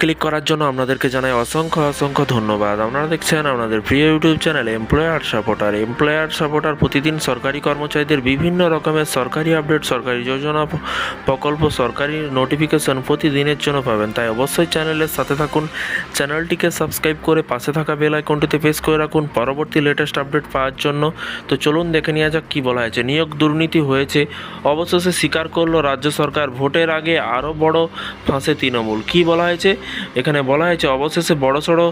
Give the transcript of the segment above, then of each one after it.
Click করার জন্য আপনাদেরকে জানাই অসংখ্য অসংখ্য ধন্যবাদ। আপনারা দেখছেন আপনাদের প্রিয় YouTube channel employer supporter employer supporter প্রতিদিন সরকারি কর্মচারীদের বিভিন্ন রকমের সরকারি আপডেট সরকারি যোজনা প্রকল্প, সরকারি নোটিফিকেশন প্রতিদিনের জন্য পাবেন। তাই অবশ্যই চ্যানেলের সাথে থাকুন। চ্যানেলটিকে সাবস্ক্রাইব করে পাশে থাকা বেল আইকনটিতে প্রেস করে রাখুন পরবর্তী লেটেস্ট আপডেট পাওয়ার জন্য। তো চলুন দেখে নেওয়া যাক কী বলা হয়েছে। নিয়োগ দুর্নীতি হয়েছে। অবশেষে স্বীকার করল রাজ্য সরকার। ভোটের আগে আরও বড় ফাঁসে তৃণমূল। কী বলা হয়েছে? এখানে বলা হয়েছে, অবশেষে বড়সড়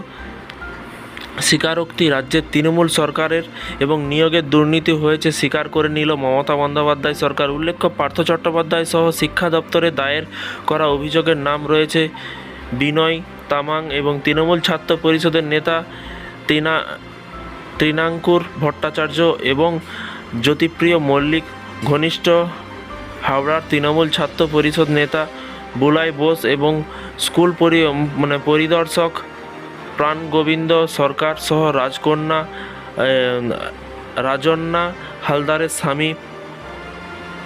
স্বীকারোক্তি রাজ্যের তৃণমূল সরকারের এবং নিয়োগের দুর্নীতি হয়েছে স্বীকার করে নিল মমতা বন্দ্যোপাধ্যায় সরকার। উল্লেখ্য, পার্থ চট্টোপাধ্যায় সহ শিক্ষা দপ্তরে দায়ের করা অভিযোগের নাম রয়েছে বিনয় তামাং এবং তৃণমূল ছাত্র পরিষদের নেতা তৃণা তৃণাঙ্কুর ভট্টাচার্য এবং জ্যোতিপ্রিয় মল্লিক, ঘনিষ্ঠ হাওড়ার তৃণমূল ছাত্র পরিষদ নেতা বুলাই বোস এবং স্কুল পরি মানে পরিদর্শক প্রাণ গোবিন্দ সরকার সহ রাজকন্যা রাজন্যা হালদারের স্বামী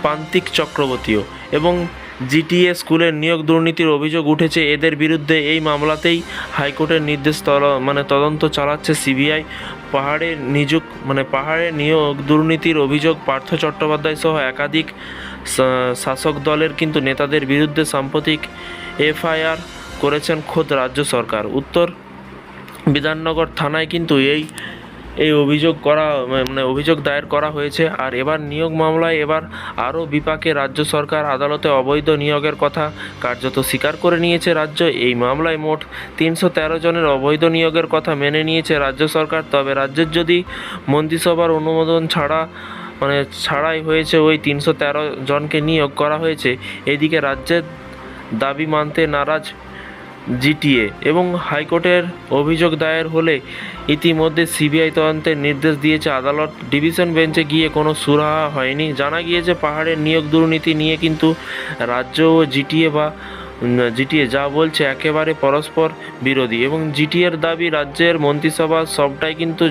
প্রান্তিক চক্রবর্তীও এবং জিটিএ স্কুলের নিয়োগ দুর্নীতির অভিযোগ উঠেছে। এদের বিরুদ্ধে এই মামলাতেই হাইকোর্টের নির্দেশ মানে তদন্ত চালাচ্ছে সিবিআই। পাহাড়ে নিযুক মানে পাহাড়ে নিয়োগ দুর্নীতির অভিযোগ পার্থ চট্টোপাধ্যায় সহ একাধিক শাসক দলের কিন্তু নেতাদের বিরুদ্ধে সাম্প্রতিক এফআইআর করেছেন খোদ রাজ্য সরকার। উত্তর বিধাননগর থানায় কিন্তু এই এই অভিযোগ করা মানে অভিযোগ দায়ের করা হয়েছে। আর এবার নিয়োগ মামলায় এবার আরও বিপাকে রাজ্য সরকার আদালতে অবৈধ নিয়োগের কথা কার্যত স্বীকার করে নিয়েছে রাজ্য। এই মামলায় মোট তিনশো তেরো জনের অবৈধ নিয়োগের কথা মেনে নিয়েছে রাজ্য সরকার। তবে রাজ্যের যদি মন্ত্রিসভার অনুমোদন ছাড়া মানে ছাড়াই হয়েছে ওই তিনশো তেরো জনকে নিয়োগ করা হয়েছে। এদিকে রাজ্যের দাবি মানতে নারাজ জিটিএ এবং হাইকোর্টের অভিযোগ দায়ের হলে ইতিমধ্যে সিবিআই তদন্তের নির্দেশ দিয়েছে। আদালত ডিভিশন বেঞ্চে গিয়ে কোনো সুরাহা হয়নি। জানা গিয়েছে, পাহাড়ের নিয়োগ দুর্নীতি নিয়ে কিন্তু রাজ্য ও জিটিএ বা জিটিএ যা বলছে একেবারে পরস্পর বিরোধী এবং জিটিএর দাবি রাজ্যের মন্ত্রিসভা সবটাই কিন্তু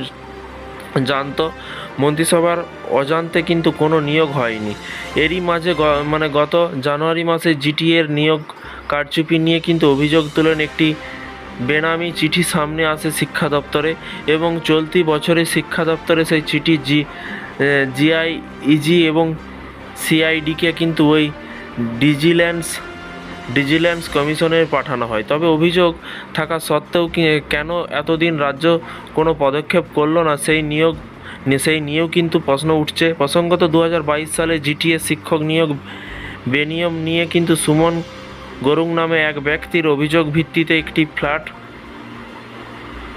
জানতো। মন্ত্রিসভার অজান্তে কিন্তু কোনো নিয়োগ হয়নি। এরই মাঝে মানে গত জানুয়ারি মাসে জিটিএর নিয়োগ কারচুপি নিয়ে কিন্তু অভিযোগ তোলেন একটি বেনামি চিঠি সামনে আসে শিক্ষা দপ্তরে এবং চলতি বছরে শিক্ষা দপ্তরে সেই চিঠি জি জিআই, ইজি এবং সিআইডিকে কিন্তু ওই ডিজিল্যান্স ভিজিল্যান্স কমিশনের পাঠানো হয়। তবে অভিযোগ থাকা সত্ত্বেও কেন এতদিন রাজ্য কোনো পদক্ষেপ করল না, সেই নিয়োগ, সেই নিয়েও কিন্তু প্রশ্ন উঠছে। প্রসঙ্গত দু হাজার বাইশ সালে জিটিএ শিক্ষক নিয়োগ বেনিয়ম নিয়ে কিন্তু সুমন গরুং নামে এক ব্যক্তির অভিযোগ ভিত্তিতে একটি ফ্ল্যাট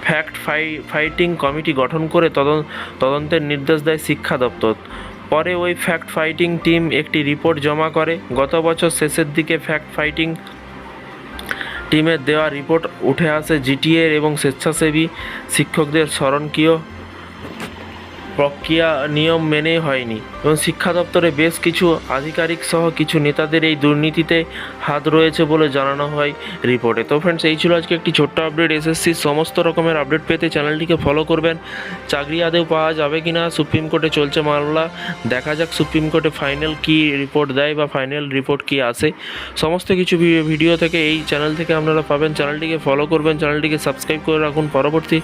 ফ্যাক্ট ফাই, ফাইটিং কমিটি গঠন করে তদন্ত তদন্তের নির্দেশ দেয় শিক্ষা দপ্তর। পরে ওই ফ্যাক্ট ফাইটিং টিম একটি রিপোর্ট জমা করে। গত বছর শেষের দিকে ফ্যাক্ট ফাইটিং টিমের দেওয়া রিপোর্ট উঠে আসে জিটিএর এবং স্বেচ্ছাসেবী শিক্ষকদের স্মরণকীয় প্রক্রিয়া নিয়ম মেনে হয়নি এবং শিক্ষা দপ্তরে বেশ কিছু আধিকারিক সহ কিছু নেতাদের এই দুর্নীতিতে হাত রয়েছে বলে জানানো হয় রিপোর্টে। তো ফ্রেন্ডস এই ছিল আজকে একটি ছোট্ট আপডেট এসএসসি সমস্ত রকমের আপডেট পেতে চ্যানেলটিকে ফলো করবেন। চাকরি আদেও পাওয়া যাবে কি না সুপ্রিম কোর্টে চলছে মামলা। দেখা যাক সুপ্রিম কোর্টে ফাইনাল কি রিপোর্ট দেয় বা ফাইনাল রিপোর্ট কি আসে। সমস্ত কিছু ভিডিও থেকে এই চ্যানেল থেকে আপনারা পাবেন। চ্যানেলটিকে ফলো করবেন, চ্যানেলটিকে সাবস্ক্রাইব করে রাখুন। পরবর্তী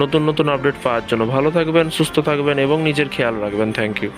নতুন নতুন আপডেট পাওয়ার জন্য। ভালো থাকবেন, সুস্থ থাকবেন। এবং নিজের খেয়াল রাখবেন। Thank you